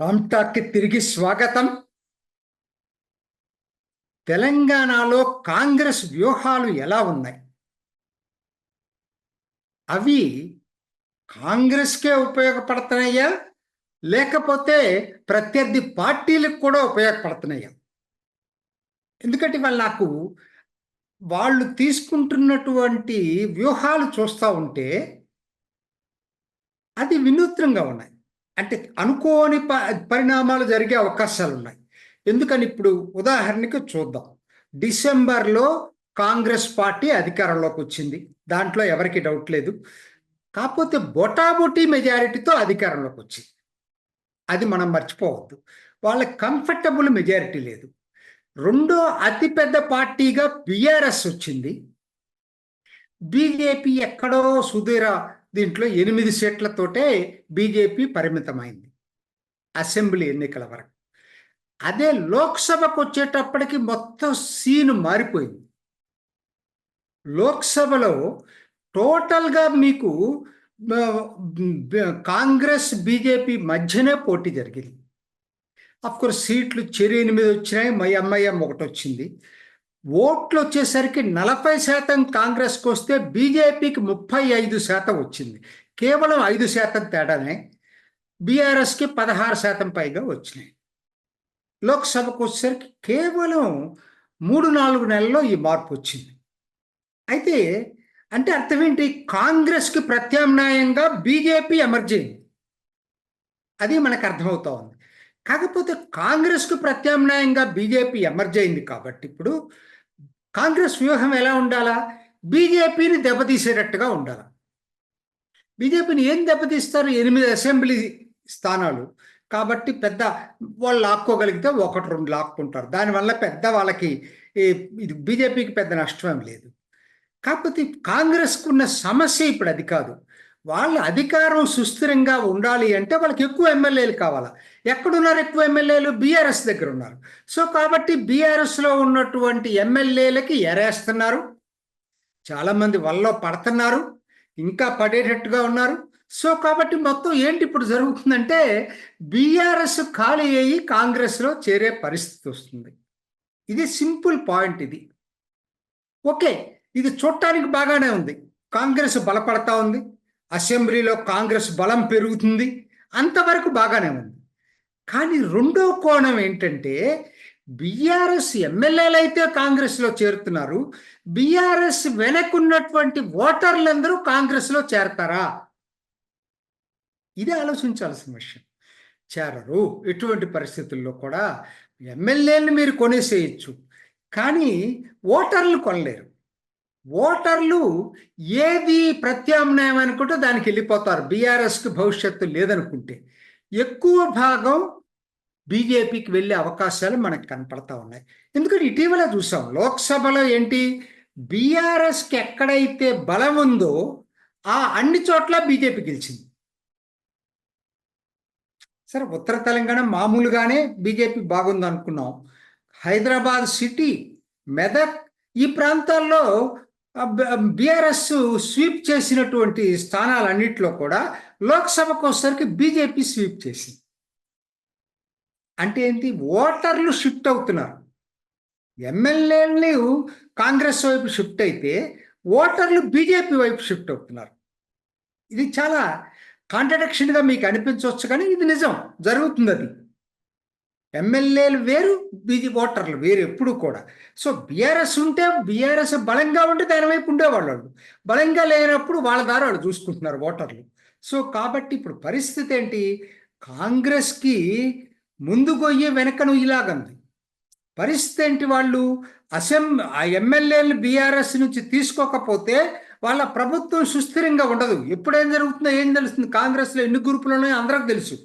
రామ్టాక్కి తిరిగి స్వాగతం. తెలంగాణలో కాంగ్రెస్ వ్యూహాలు ఎలా ఉన్నాయి? అవి కాంగ్రెస్కే ఉపయోగపడుతున్నాయా? లేకపోతే ప్రత్యర్థి పార్టీలకు కూడా ఉపయోగపడుతున్నాయా? ఎందుకంటే వాళ్ళు నాకు వాళ్ళు తీసుకుంటున్నటువంటి వ్యూహాలు చూస్తూ ఉంటే అది వినూత్నంగా ఉన్నాయి. అంటే అనుకోని ప పరిణామాలు జరిగే అవకాశాలు ఉన్నాయి. ఎందుకని ఇప్పుడు ఉదాహరణకి చూద్దాం. డిసెంబర్లో కాంగ్రెస్ పార్టీ అధికారంలోకి వచ్చింది. దాంట్లో ఎవరికి డౌట్ లేదు. కాకపోతే బొటాబొటీ మెజారిటీతో అధికారంలోకి వచ్చింది. అది మనం మర్చిపోవద్దు. వాళ్ళకి కంఫర్టబుల్ మెజారిటీ లేదు. రెండో అతిపెద్ద పార్టీగా బీఆర్ఎస్ వచ్చింది. బీజేపీ ఎక్కడో సుదీర దీంట్లో ఎనిమిది సీట్లతోటే బీజేపీ పరిమితమైంది అసెంబ్లీ ఎన్నికల వరకు. అదే లోక్సభకు వచ్చేటప్పటికి మొత్తం సీన్ మారిపోయింది. లోక్సభలో టోటల్గా మీకు కాంగ్రెస్ బీజేపీ మధ్యనే పోటీ జరిగింది. కోర్స్ సీట్లు చెరి ఎనిమిది వచ్చినాయి మై ఎంఐఎం ఒకటి వచ్చింది. ఓట్లు వచ్చేసరికి నలభై శాతం కాంగ్రెస్కి వస్తే బీజేపీకి ముప్పై ఐదు శాతం వచ్చింది. కేవలం ఐదు శాతం తేడానే బీఆర్ఎస్కి పదహారు శాతం పైగా వచ్చినాయి. లోక్సభకు వచ్చేసరికి కేవలం మూడు నాలుగు నెలల్లో ఈ మార్పు వచ్చింది. అయితే అంటే అర్థం ఏంటి? కాంగ్రెస్కి ప్రత్యామ్నాయంగా బీజేపీ ఎమర్జింగ్ అది మనకు అర్థమవుతా ఉంది. కాకపోతే కాంగ్రెస్కు ప్రత్యామ్నాయంగా బీజేపీ ఎమర్జ్ అయింది కాబట్టి ఇప్పుడు కాంగ్రెస్ వ్యూహం ఎలా ఉండాలా? బీజేపీని దెబ్బతీసేటట్టుగా ఉండాలి? బీజేపీని ఏం దెబ్బతీస్తారు? ఎనిమిది అసెంబ్లీ స్థానాలు కాబట్టి పెద్ద వాళ్ళు లాక్కోగలిగితే ఒకటి రెండు లాక్కుంటారు. దానివల్ల పెద్ద వాళ్ళకి ఇది బీజేపీకి పెద్ద నష్టం లేదు. కాకపోతే కాంగ్రెస్కు ఉన్న సమస్య ఇప్పుడు అది కాదు. వాళ్ళ అధికారం సుస్థిరంగా ఉండాలి అంటే వాళ్ళకి ఎక్కువ ఎమ్మెల్యేలు కావాలా. ఎక్కడున్నారు ఎక్కువ ఎమ్మెల్యేలు? బీఆర్ఎస్ దగ్గర ఉన్నారు. సో కాబట్టి బీఆర్ఎస్లో ఉన్నటువంటి ఎమ్మెల్యేలకి ఎరేస్తున్నారు. చాలామంది వల్ల పడుతున్నారు. ఇంకా పడేటట్టుగా ఉన్నారు. సో కాబట్టి మొత్తం ఏంటి ఇప్పుడు జరుగుతుందంటే బీఆర్ఎస్ ఖాళీ అయ్యి కాంగ్రెస్లో చేరే పరిస్థితి వస్తుంది. ఇది సింపుల్ పాయింట్ ఇది. ఓకే ఇది చూడటానికి బాగానే ఉంది. కాంగ్రెస్ బలపడతా ఉంది. అసెంబ్లీలో కాంగ్రెస్ బలం పెరుగుతుంది. అంతవరకు బాగానే ఉంది. కానీ రెండో కోణం ఏంటంటే బీఆర్ఎస్ ఎమ్మెల్యేలు అయితే కాంగ్రెస్లో చేరుతున్నారు. బీఆర్ఎస్ వెనకున్నటువంటి ఓటర్లందరూ కాంగ్రెస్లో చేరతారా? ఇది ఆలోచించాల్సిన విషయం. చేరరు. ఎటువంటి పరిస్థితుల్లో కూడా ఎమ్మెల్యేలను మీరు కొనేసేయచ్చు. కానీ ఓటర్లు కొనలేరు. ఓటర్లు ఏది ప్రత్యామ్నాయం అనుకుంటే దానికి వెళ్ళిపోతారు. బీఆర్ఎస్కి భవిష్యత్తు లేదనుకుంటే ఎక్కువ భాగం బీజేపీకి వెళ్ళే అవకాశాలు మనకు కనపడతా ఉన్నాయి. ఎందుకంటే ఇటీవల చూసాం లోక్సభలో ఏంటి? బీఆర్ఎస్కి ఎక్కడైతే బలం ఉందో ఆ అన్ని చోట్ల బీజేపీ గెలిచింది. సరే ఉత్తర తెలంగాణ మామూలుగానే బీజేపీ బాగుంది అనుకున్నాం హైదరాబాద్ సిటీ మెదక్ ఈ ప్రాంతాల్లో బీఆర్ఎస్ స్వీప్ చేసినటువంటి స్థానాలన్నింటిలో కూడా లోక్సభకు వచ్చేసరికి బీజేపీ స్వీప్ చేసింది. అంటే ఏంటి? ఓటర్లు షిఫ్ట్ అవుతున్నారు. ఎమ్మెల్యేలు కాంగ్రెస్ వైపు షిఫ్ట్ అయితే ఓటర్లు బీజేపీ వైపు షిఫ్ట్ అవుతున్నారు. ఇది చాలా కాంట్రడక్షన్గా మీకు అనిపించవచ్చు కానీ ఇది నిజం. జరుగుతుంది అది. ఎమ్మెల్యేలు వేరు బీజీ ఓటర్లు వేరు ఎప్పుడు కూడా. సో బీఆర్ఎస్ ఉంటే బీఆర్ఎస్ బలంగా ఉంటే దాని వైపు ఉండేవాళ్ళు. వాళ్ళు బలంగా లేనప్పుడు వాళ్ళ ద్వారా వాళ్ళు చూసుకుంటున్నారు ఓటర్లు. సో కాబట్టి ఇప్పుడు పరిస్థితి ఏంటి? కాంగ్రెస్కి ముందు గొయ్యి వెనకను ఇలాగంది. పరిస్థితి ఏంటి వాళ్ళు? అసెం ఆ ఎమ్మెల్యేలు బీఆర్ఎస్ నుంచి తీసుకోకపోతే వాళ్ళ ప్రభుత్వం సుస్థిరంగా ఉండదు. ఎప్పుడేం జరుగుతుందో ఏం తెలుస్తుంది? కాంగ్రెస్లో ఎన్ని గ్రూపులు ఉన్నాయో అందరికి తెలుసు.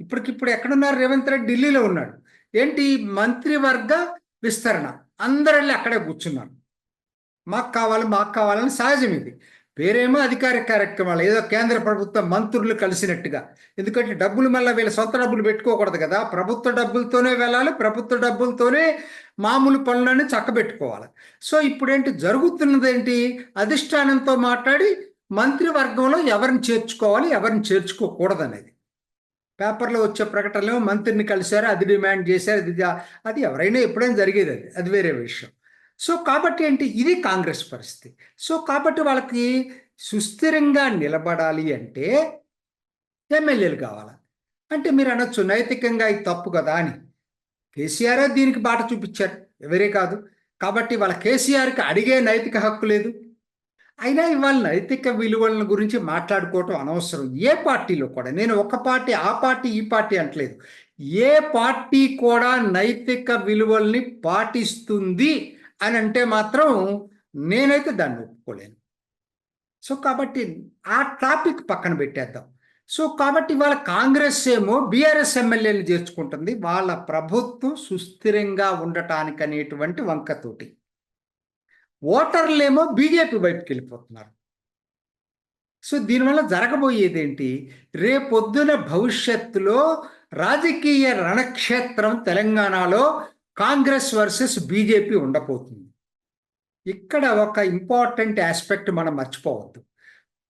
ఇప్పటికిప్పుడు ఎక్కడున్నారు? రేవంత్ రెడ్డి ఢిల్లీలో ఉన్నాడు. ఏంటి? మంత్రివర్గ విస్తరణ. అందరు వెళ్ళి అక్కడే కూర్చున్నారు. మాకు కావాలి మాకు కావాలని సహజం ఇది. వేరేమో అధికారిక కార్యక్రమాలు ఏదో కేంద్ర ప్రభుత్వ మంత్రులు కలిసినట్టుగా. ఎందుకంటే డబ్బులు మళ్ళీ వీళ్ళ సొంత డబ్బులు పెట్టుకోకూడదు కదా. ప్రభుత్వ డబ్బులతోనే వెళ్ళాలి ప్రభుత్వ డబ్బులతోనే మామూలు పనులను చక్కబెట్టుకోవాలి. సో ఇప్పుడేంటి? జరుగుతున్నది ఏంటి అధిష్టానంతో మాట్లాడి మంత్రివర్గంలో ఎవరిని చేర్చుకోవాలి ఎవరిని చేర్చుకోకూడదు అనేది పేపర్లో వచ్చే ప్రకటనలో మంత్రిని కలిశారు అది డిమాండ్ చేశారు అది అది ఎవరైనా ఎప్పుడైనా జరిగేది అది అది వేరే విషయం. సో కాబట్టి ఏంటి? ఇది కాంగ్రెస్ పరిస్థితి. సో కాబట్టి వాళ్ళకి సుస్థిరంగా నిలబడాలి అంటే ఎమ్మెల్యేలు కావాలి? అంటే మీరు అనొచ్చు నైతికంగా ఇది తప్పు కదా అని. కేసీఆర్ దీనికి బాట చూపించారు ఎవరే కాదు. కాబట్టి వాళ్ళ కేసీఆర్కి అడిగే నైతిక హక్కు లేదు. అయినా ఇవాళ నైతిక విలువల గురించి మాట్లాడుకోవటం అనవసరం. ఏ పార్టీలో కూడా నేను ఒక పార్టీ ఆ పార్టీ ఈ పార్టీ అంటలేదు. ఏ పార్టీ కూడా నైతిక విలువల్ని పాటిస్తుంది అని అంటే మాత్రం నేనైతే దాన్ని ఒప్పుకోలేను. సో కాబట్టి ఆ టాపిక్ పక్కన పెట్టేద్దాం. సో కాబట్టి వాళ్ళ కాంగ్రెస్ ఏమో బీఆర్ఎస్ ఎమ్మెల్యేలు చేర్చుకుంటుంది. వాళ్ళ ప్రభుత్వం సుస్థిరంగా ఉండటానికి అనేటువంటి వంకతోటి ఓటర్లేమో బీజేపీ బయటకు వెళ్ళిపోతున్నారు. సో దీనివల్ల జరగబోయేది ఏంటి రేపొద్దున భవిష్యత్తులో రాజకీయ రణక్షేత్రం తెలంగాణలో కాంగ్రెస్ వర్సెస్ బీజేపీ ఉండబోతుంది. ఇక్కడ ఒక ఇంపార్టెంట్ ఆస్పెక్ట్ మనం మర్చిపోవద్దు.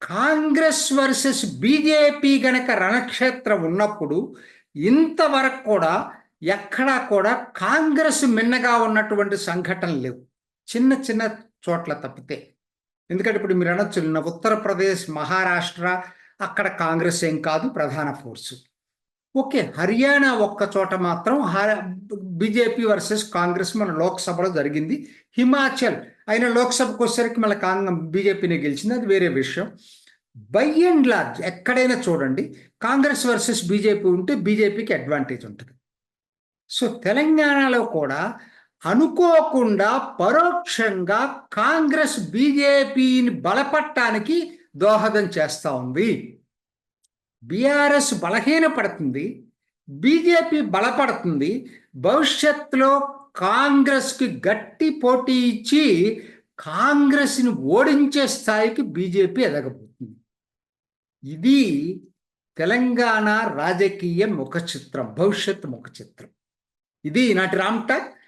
కాంగ్రెస్ వర్సెస్ బీజేపీ గనక రణక్షేత్రం ఉన్నప్పుడు ఇంతవరకు కూడా ఎక్కడా కూడా కాంగ్రెస్ మిన్నగా ఉన్నటువంటి సంఘటనలు లేవు. చిన్న చిన్న చోట్ల తప్పితే. ఎందుకంటే ఇప్పుడు మీరు అనొచ్చు నిన్న ఉత్తరప్రదేశ్ మహారాష్ట్ర అక్కడ కాంగ్రెస్ ఏం కాదు ప్రధాన ఫోర్సు. ఓకే హర్యానా ఒక్క చోట మాత్రం బీజేపీ వర్సెస్ కాంగ్రెస్ మన లోక్సభలో జరిగింది. హిమాచల్ అయిన లోక్సభకు వచ్చేసరికి మళ్ళీ కాంగ్రెస్ బీజేపీనే గెలిచింది అది వేరే విషయం. బై అండ్ లార్జ్ ఎక్కడైనా చూడండి కాంగ్రెస్ వర్సెస్ బీజేపీ ఉంటే బీజేపీకి అడ్వాంటేజ్ ఉంటుంది. సో తెలంగాణలో కూడా అనుకోకుండా పరోక్షంగా కాంగ్రెస్ బీజేపీని బలపట్టానికి దోహదం చేస్తూ ఉంది. బీఆర్ఎస్ బలహీనపడుతుంది. బీజేపీ బలపడుతుంది. భవిష్యత్తులో కాంగ్రెస్కి గట్టి పోటీ ఇచ్చి కాంగ్రెస్ని ఓడించే స్థాయికి బీజేపీ ఎదగబోతుంది. ఇది తెలంగాణ రాజకీయ ముఖ చిత్రం భవిష్యత్ ముఖ చిత్రం ఇది నాటి రామ్ టాక్.